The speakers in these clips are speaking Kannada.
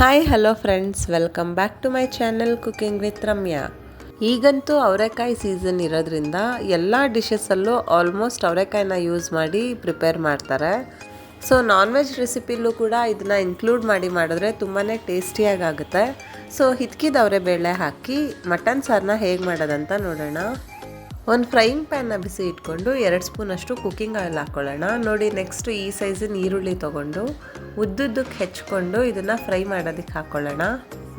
Hi hello friends welcome back to my channel cooking with Ramya ಈಗಂತೂ ಅವರೆಕಾಯಿ ಸೀಸನ್ ಇರೋದ್ರಿಂದ ಎಲ್ಲ ಡಿಶಸಲ್ಲೂ ಆಲ್ಮೋಸ್ಟ್ ಅವರೆಕಾಯಿನ ಯೂಸ್ ಮಾಡಿ ಪ್ರಿಪೇರ್ ಮಾಡ್ತಾರೆ. ಸೊ ನಾನ್ ವೆಜ್ ರೆಸಿಪಿಲೂ ಕೂಡ ಇದನ್ನ ಇನ್ಕ್ಲೂಡ್ ಮಾಡಿ ಮಾಡಿದ್ರೆ ತುಂಬಾ ಟೇಸ್ಟಿಯಾಗಿ ಆಗುತ್ತೆ ಸೊ ಹಿತ್ಕಿದವರೆ ಬೇಳೆ ಹಾಕಿ ಮಟನ್ ಸಾರನ್ನ ಹೇಗೆ ಮಾಡೋದಂತ ನೋಡೋಣ. ಒಂದು ಫ್ರೈಯಿಂಗ್ ಪ್ಯಾನ್ನ ಬಿಸಿ ಇಟ್ಕೊಂಡು ಎರಡು ಸ್ಪೂನಷ್ಟು ಕುಕ್ಕಿಂಗ್ ಆಯಿಲ್ ಹಾಕ್ಕೊಳ್ಳೋಣ. ನೋಡಿ ನೆಕ್ಸ್ಟ್ ಈ ಸೈಜಿನ ಈರುಳ್ಳಿ ತೊಗೊಂಡು ಉದ್ದುದ್ದಕ್ಕೆ ಹೆಚ್ಕೊಂಡು ಇದನ್ನು ಫ್ರೈ ಮಾಡೋದಕ್ಕೆ ಹಾಕ್ಕೊಳ್ಳೋಣ.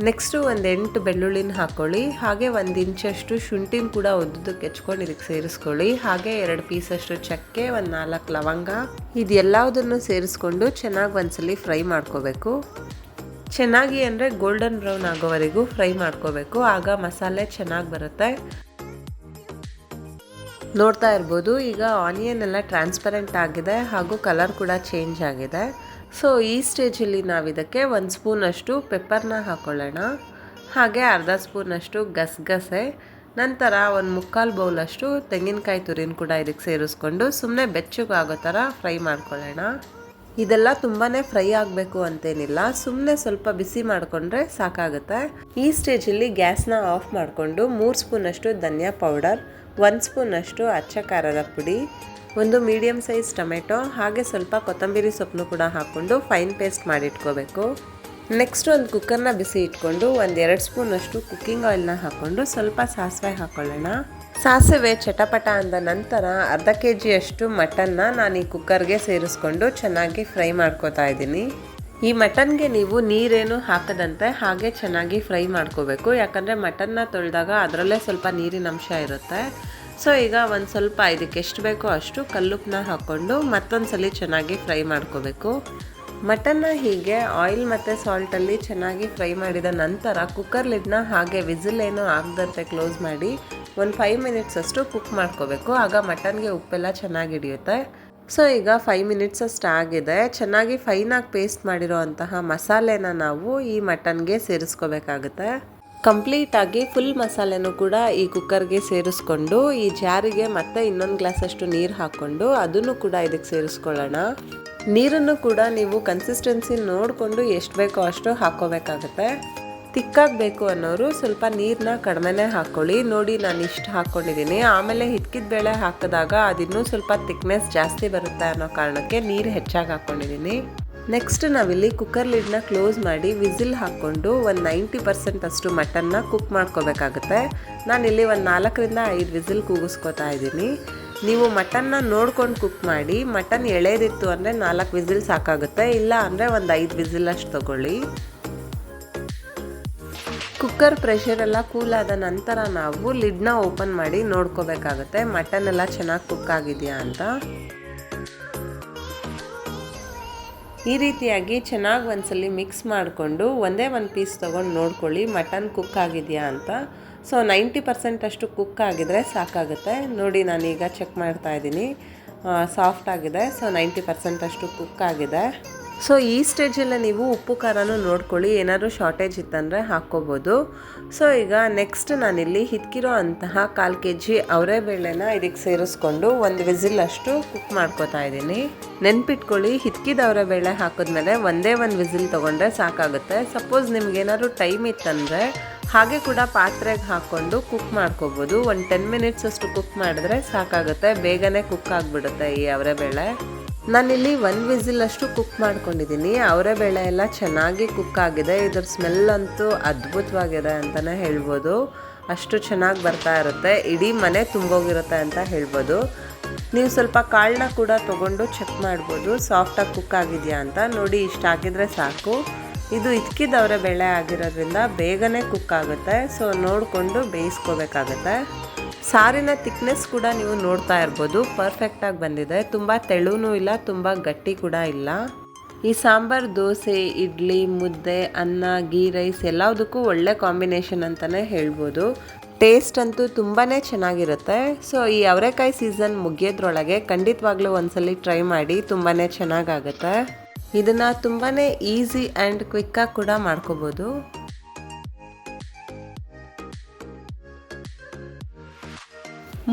ನೆಕ್ಸ್ಟು ಒಂದು ಎಂಟು ಬೆಳ್ಳುಳ್ಳಿನ ಹಾಕ್ಕೊಳ್ಳಿ. ಹಾಗೆ ಒಂದು ಇಂಚಷ್ಟು ಶುಂಠಿನ ಕೂಡ ಉದ್ದುದಕ್ಕೆ ಹೆಚ್ಕೊಂಡು ಇದಕ್ಕೆ ಸೇರಿಸ್ಕೊಳ್ಳಿ. ಹಾಗೆ ಎರಡು ಪೀಸಷ್ಟು ಚಕ್ಕೆ, ಒಂದು ನಾಲ್ಕು ಲವಂಗ ಇದೆಲ್ಲದನ್ನು ಸೇರಿಸ್ಕೊಂಡು ಚೆನ್ನಾಗಿ ಒಂದ್ಸಲಿ ಫ್ರೈ ಮಾಡ್ಕೋಬೇಕು. ಚೆನ್ನಾಗಿ ಅಂದರೆ ಗೋಲ್ಡನ್ ಬ್ರೌನ್ ಆಗೋವರೆಗೂ ಫ್ರೈ ಮಾಡ್ಕೋಬೇಕು. ಆಗ ಮಸಾಲೆ ಚೆನ್ನಾಗಿ ಬರುತ್ತೆ. ನೋಡ್ತಾ ಇರ್ಬೋದು. ಈಗ ಆನಿಯನ್ ಎಲ್ಲ ಟ್ರಾನ್ಸ್ಪರೆಂಟ್ ಆಗಿದೆ ಹಾಗೂ ಕಲರ್ ಕೂಡ ಚೇಂಜ್ ಆಗಿದೆ. ಸೊ ಈ ಸ್ಟೇಜಲ್ಲಿ ನಾವು ಇದಕ್ಕೆ ಒಂದು ಸ್ಪೂನಷ್ಟು ಪೆಪ್ಪರ್ನ ಹಾಕ್ಕೊಳ್ಳೋಣ ಹಾಗೆ ಅರ್ಧ ಸ್ಪೂನಷ್ಟು ಗಸಗಸೆ. ನಂತರ ಒಂದು ಮುಕ್ಕಾಲು ಬೌಲಷ್ಟು ತೆಂಗಿನಕಾಯಿ ತುರಿನ ಕೂಡ ಇದಕ್ಕೆ ಸೇರಿಸ್ಕೊಂಡು ಸುಮ್ಮನೆ ಬೆಚ್ಚಗಾಗೋ ಥರ ಫ್ರೈ ಮಾಡ್ಕೊಳ್ಳೋಣ. ಇದೆಲ್ಲ ತುಂಬಾ ಫ್ರೈ ಆಗಬೇಕು ಅಂತೇನಿಲ್ಲ. ಸುಮ್ಮನೆ ಸ್ವಲ್ಪ ಬಿಸಿ ಮಾಡಿಕೊಂಡ್ರೆ ಸಾಕಾಗುತ್ತೆ. ಈ ಸ್ಟೇಜಲ್ಲಿ ಗ್ಯಾಸ್ನ ಆಫ್ ಮಾಡಿಕೊಂಡು ಮೂರು ಸ್ಪೂನಷ್ಟು ಧನಿಯಾ ಪೌಡರ್ ಒಂದು ಸ್ಪೂನಷ್ಟು ಅಚ್ಚ ಖಾರದ ಪುಡಿ, ಒಂದು ಮೀಡಿಯಮ್ ಸೈಜ್ ಟೊಮೆಟೊ, ಹಾಗೆ ಸ್ವಲ್ಪ ಕೊತ್ತಂಬರಿ ಸೊಪ್ಪನ್ನು ಕೂಡ ಹಾಕ್ಕೊಂಡು ಫೈನ್ ಪೇಸ್ಟ್ ಮಾಡಿಟ್ಕೋಬೇಕು. ನೆಕ್ಸ್ಟ್ ಒಂದು ಕುಕ್ಕರ್ನ ಬಿಸಿ ಇಟ್ಕೊಂಡು ಒಂದು ಎರಡು ಸ್ಪೂನಷ್ಟು ಕುಕ್ಕಿಂಗ್ ಆಯಿಲ್ನ ಹಾಕ್ಕೊಂಡು ಸ್ವಲ್ಪ ಸಾಸಿವೆ ಹಾಕ್ಕೊಳ್ಳೋಣ ಸಾಸಿವೆ ಚಟಪಟ ಅಂದ ನಂತರ ಅರ್ಧ ಕೆ ಜಿಯಷ್ಟು ಮಟನ್ನ ನಾನು ಈ ಕುಕ್ಕರ್ಗೆ ಸೇರಿಸ್ಕೊಂಡು ಚೆನ್ನಾಗಿ ಫ್ರೈ ಮಾಡ್ಕೋತಾ ಇದ್ದೀನಿ. ಈ ಮಟನ್ಗೆ ನೀವು ನೀರೇನು ಹಾಕದಂತೆ ಹಾಗೆ ಚೆನ್ನಾಗಿ ಫ್ರೈ ಮಾಡ್ಕೋಬೇಕು. ಯಾಕಂದರೆ ಮಟನ್ನ ತೊಳೆದಾಗ ಅದರಲ್ಲೇ ಸ್ವಲ್ಪ ನೀರಿನ ಅಂಶ ಇರುತ್ತೆ. ಸೊ, ಈಗ ಒಂದು ಸ್ವಲ್ಪ ಇದಕ್ಕೆ ಎಷ್ಟು ಬೇಕೋ ಅಷ್ಟು ಕಲ್ಲುಪ್ಪನ್ನ ಹಾಕ್ಕೊಂಡು ಮತ್ತೊಂದು ಸಲ ಚೆನ್ನಾಗಿ ಫ್ರೈ ಮಾಡ್ಕೋಬೇಕು. ಮಟನ್ನ ಹೀಗೆ ಆಯಿಲ್ ಮತ್ತು ಸಾಲ್ಟಲ್ಲಿ ಚೆನ್ನಾಗಿ ಫ್ರೈ ಮಾಡಿದ ನಂತರ ಕುಕ್ಕರ್ ಲಿಡ್ನ ಹಾಗೆ ವಿಸಿಲ್ ಏನು ಆಗದಂತೆ ಕ್ಲೋಸ್ ಮಾಡಿ ಒಂದು ಫೈವ್ ಮಿನಿಟ್ಸ್ ಅಷ್ಟು ಕುಕ್ ಮಾಡ್ಕೋಬೇಕು. ಆಗ ಮಟನ್ಗೆ ಉಪ್ಪೆಲ್ಲ ಚೆನ್ನಾಗಿ ಹಿಡಿಯುತ್ತೆ. ಸೊ ಈಗ ಫೈವ್ ಮಿನಿಟ್ಸ್ ಅಷ್ಟು ಆಗಿದೆ. ಚೆನ್ನಾಗಿ ಫೈನಾಗಿ ಪೇಸ್ಟ್ ಮಾಡಿರೋ ಅಂತಹ ಮಸಾಲೆನ ನಾವು ಈ ಮಟನ್ಗೆ ಸೇರಿಸ್ಕೋಬೇಕಾಗುತ್ತೆ. ಕಂಪ್ಲೀಟಾಗಿ ಫುಲ್ ಮಸಾಲೆನೂ ಕೂಡ ಈ ಕುಕ್ಕರ್ಗೆ ಸೇರಿಸ್ಕೊಂಡು, ಈ ಜಾರಿಗೆ ಮತ್ತೆ ಇನ್ನೊಂದು ಗ್ಲಾಸಷ್ಟು ನೀರು ಹಾಕ್ಕೊಂಡು ಅದನ್ನು ಕೂಡ ಇದಕ್ಕೆ ಸೇರಿಸ್ಕೊಳ್ಳೋಣ. ನೀರನ್ನು ಕೂಡ ನೀವು ಕನ್ಸಿಸ್ಟೆನ್ಸಿ ನೋಡಿಕೊಂಡು ಎಷ್ಟು ಬೇಕೋ ಅಷ್ಟು ಹಾಕ್ಕೋಬೇಕಾಗತ್ತೆ. ತಿಕ್ಕಾಗಬೇಕು ಅನ್ನೋರು ಸ್ವಲ್ಪ ನೀರನ್ನ ಕಡಿಮೆನೆ ಹಾಕ್ಕೊಳ್ಳಿ ನೋಡಿ, ನಾನು ಇಷ್ಟು ಹಾಕ್ಕೊಂಡಿದ್ದೀನಿ ಆಮೇಲೆ ಹಿಟ್ಕಿದ ಬೇಳೆ ಹಾಕಿದಾಗ ಅದಿನ್ನೂ ಸ್ವಲ್ಪ ತಿಕ್ನೆಸ್ ಜಾಸ್ತಿ ಬರುತ್ತೆ ಅನ್ನೋ ಕಾರಣಕ್ಕೆ ನೀರು ಹೆಚ್ಚಾಗಿ ಹಾಕ್ಕೊಂಡಿದ್ದೀನಿ ನೆಕ್ಸ್ಟ್ ನಾವಿಲ್ಲಿ ಕುಕ್ಕರ್ ಲಿಡ್ನ ಕ್ಲೋಸ್ ಮಾಡಿ ವಿಸಿಲ್ ಹಾಕ್ಕೊಂಡು ಒಂದು ನೈಂಟಿ ಪರ್ಸೆಂಟ್ ಅಷ್ಟು ಮಟನ್ನ ಕುಕ್ ಮಾಡ್ಕೋಬೇಕಾಗುತ್ತೆ. ನಾನಿಲ್ಲಿ ಒಂದು ನಾಲ್ಕರಿಂದ ಐದು ವಿಸಿಲ್ ಕೂಗಿಸ್ಕೊತಾ ಇದ್ದೀನಿ. ನೀವು ಮಟನ್ನ ನೋಡ್ಕೊಂಡು ಕುಕ್ ಮಾಡಿ, ಮಟನ್ ಎಳೆದಿತ್ತು ಅಂದರೆ ನಾಲ್ಕು ವಿಸಿಲ್ ಸಾಕಾಗುತ್ತೆ, ಇಲ್ಲ ಅಂದರೆ ಒಂದು ಐದು ವಿಸಿಲ್ ಅಷ್ಟು ತೊಗೊಳ್ಳಿ. ಕುಕ್ಕರ್ ಪ್ರೆಷರ್ ಎಲ್ಲ ಕೂಲ್ ಆದ ನಂತರ ನಾವು ಲಿಡ್ನ ಓಪನ್ ಮಾಡಿ ನೋಡ್ಕೋಬೇಕಾಗುತ್ತೆ. ಮಟನ್ ಎಲ್ಲ ಚೆನ್ನಾಗಿ ಕುಕ್ ಆಗಿದೆಯಾ ಅಂತ. ಈ ರೀತಿಯಾಗಿ ಚೆನ್ನಾಗಿ ಒಂದ್ಸಲಿ ಮಿಕ್ಸ್ ಮಾಡಿಕೊಂಡು ಒಂದೇ ಒಂದು ಪೀಸ್ ತೊಗೊಂಡು ನೋಡ್ಕೊಳ್ಳಿ ಮಟನ್ ಕುಕ್ ಆಗಿದೆಯಾ ಅಂತ. ಸೊ ನೈಂಟಿ ಪರ್ಸೆಂಟ್ ಅಷ್ಟು ಕುಕ್ ಆಗಿದ್ರೆ ಸಾಕಾಗುತ್ತೆ. ನೋಡಿ ನಾನೀಗ ಚೆಕ್ ಮಾಡ್ತಾ ಇದ್ದೀನಿ. ಸಾಫ್ಟ್ ಆಗಿದೆ. ಸೊ ನೈಂಟಿ ಪರ್ಸೆಂಟ್ ಅಷ್ಟು ಕುಕ್ ಆಗಿದೆ. ಸೊ ಈ ಸ್ಟೇಜಲ್ಲಿ ನೀವು ಉಪ್ಪು, ಖಾರನೂ ನೋಡ್ಕೊಳ್ಳಿ. ಏನಾದರೂ ಶಾರ್ಟೇಜ್ ಇತ್ತಂದರೆ ಹಾಕ್ಕೋಬೋದು. ಸೊ ಈಗ ನೆಕ್ಸ್ಟ್ ನಾನಿಲ್ಲಿ ಹಿತ್ಕಿರೋ ಅಂತಹ ಕಾಲು ಕೆ ಜಿ ಅವರೇ ಬೇಳೆನ ಇದಕ್ಕೆ ಸೇರಿಸ್ಕೊಂಡು ಒಂದು ವಿಸಿಲ್ ಅಷ್ಟು ಕುಕ್ ಮಾಡ್ಕೋತಾ ಇದ್ದೀನಿ. ನೆನ್ಪಿಟ್ಕೊಳ್ಳಿ, ಹಿತ್ಕಿದ ಅವರೇ ಬೇಳೆ ಹಾಕಿದ್ಮೇಲೆ ಒಂದೇ ಒಂದು ವಿಸಿಲ್ ತೊಗೊಂಡ್ರೆ ಸಾಕಾಗುತ್ತೆ. ಸಪೋಸ್ ನಿಮ್ಗೇನಾದ್ರು ಟೈಮ್ ಇತ್ತಂದರೆ ಹಾಗೆ ಕೂಡ ಪಾತ್ರೆಗೆ ಹಾಕ್ಕೊಂಡು ಕುಕ್ ಮಾಡ್ಕೋಬೋದು. ಒಂದು ಟೆನ್ ಮಿನಿಟ್ಸ್ ಅಷ್ಟು ಕುಕ್ ಮಾಡಿದ್ರೆ ಸಾಕಾಗುತ್ತೆ. ಬೇಗನೆ ಕುಕ್ ಆಗಿಬಿಡುತ್ತೆ ಈ ಅವರೇ ಬೇಳೆ. ನಾನಿಲ್ಲಿ ಒಂದು ವಿಸಿಲ್ ಅಷ್ಟು ಕುಕ್ ಮಾಡ್ಕೊಂಡಿದ್ದೀನಿ. ಅವರೇ ಬೇಳೆ ಎಲ್ಲ ಚೆನ್ನಾಗಿ ಕುಕ್ ಆಗಿದೆ. ಇದ್ರ ಸ್ಮೆಲ್ ಅಂತೂ ಅದ್ಭುತವಾಗಿದೆ ಅಂತಲೇ ಹೇಳ್ಬೋದು. ಅಷ್ಟು ಚೆನ್ನಾಗಿ ಬರ್ತಾ ಇರುತ್ತೆ. ಇಡೀ ಮನೆ ತುಂಬೋಗಿರುತ್ತೆ ಅಂತ ಹೇಳ್ಬೋದು. ನೀವು ಸ್ವಲ್ಪ ಕಾಳನ್ನ ಕೂಡ ತೊಗೊಂಡು ಚೆಕ್ ಮಾಡ್ಬೋದು. ಸಾಫ್ಟಾಗಿ ಕುಕ್ ಆಗಿದೆಯಾ ಅಂತ. ನೋಡಿ, ಇಷ್ಟ ಆಗಿದ್ರೆ ಸಾಕು. ಇದು ಇದ್ಕಿದವರ ಬೆಳೆ ಆಗಿರೋದ್ರಿಂದ ಬೇಗನೆ ಕುಕ್ ಆಗುತ್ತೆ. ಸೊ ನೋಡಿಕೊಂಡು ಬೇಯಿಸ್ಕೋಬೇಕಾಗತ್ತೆ. ಸಾರಿನ ತಿಕ್ನೆಸ್ ಕೂಡ ನೀವು ನೋಡ್ತಾ ಇರ್ಬೋದು. ಪರ್ಫೆಕ್ಟಾಗಿ ಬಂದಿದೆ. ತುಂಬ ತೆಳುನೂ ಇಲ್ಲ, ತುಂಬ ಗಟ್ಟಿ ಕೂಡ ಇಲ್ಲ. ಈ ಸಾಂಬಾರ್, ದೋಸೆ, ಇಡ್ಲಿ, ಮುದ್ದೆ, ಅನ್ನ ಗೀ ರೈಸ್ ಎಲ್ಲದಕ್ಕೂ ಒಳ್ಳೆ ಕಾಂಬಿನೇಷನ್ ಅಂತಲೇ ಹೇಳ್ಬೋದು. ಟೇಸ್ಟ್ ಅಂತೂ ತುಂಬಾ ಚೆನ್ನಾಗಿರುತ್ತೆ. ಸೊ ಈ ಅವರೆಕಾಯಿ ಸೀಸನ್ ಮುಗಿಯೋದ್ರೊಳಗೆ ಖಂಡಿತವಾಗ್ಲೂ ಒಂದ್ಸಲಿ ಟ್ರೈ ಮಾಡಿ ತುಂಬಾ ಚೆನ್ನಾಗಾಗುತ್ತೆ. ಇದನ್ನು ತುಂಬಾ ಈಸಿ ಆ್ಯಂಡ್ ಕ್ವಿಕ್ಕಾಗಿ ಕೂಡ ಮಾಡ್ಕೋಬೋದು.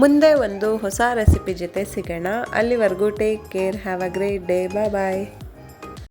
ಮುಂದೆ ಒಂದು ಹೊಸ ರೆಸಿಪಿ ಜೊತೆ ಸಿಗೋಣ. ಅಲ್ಲಿವರೆಗೂ take care have a great day bye bye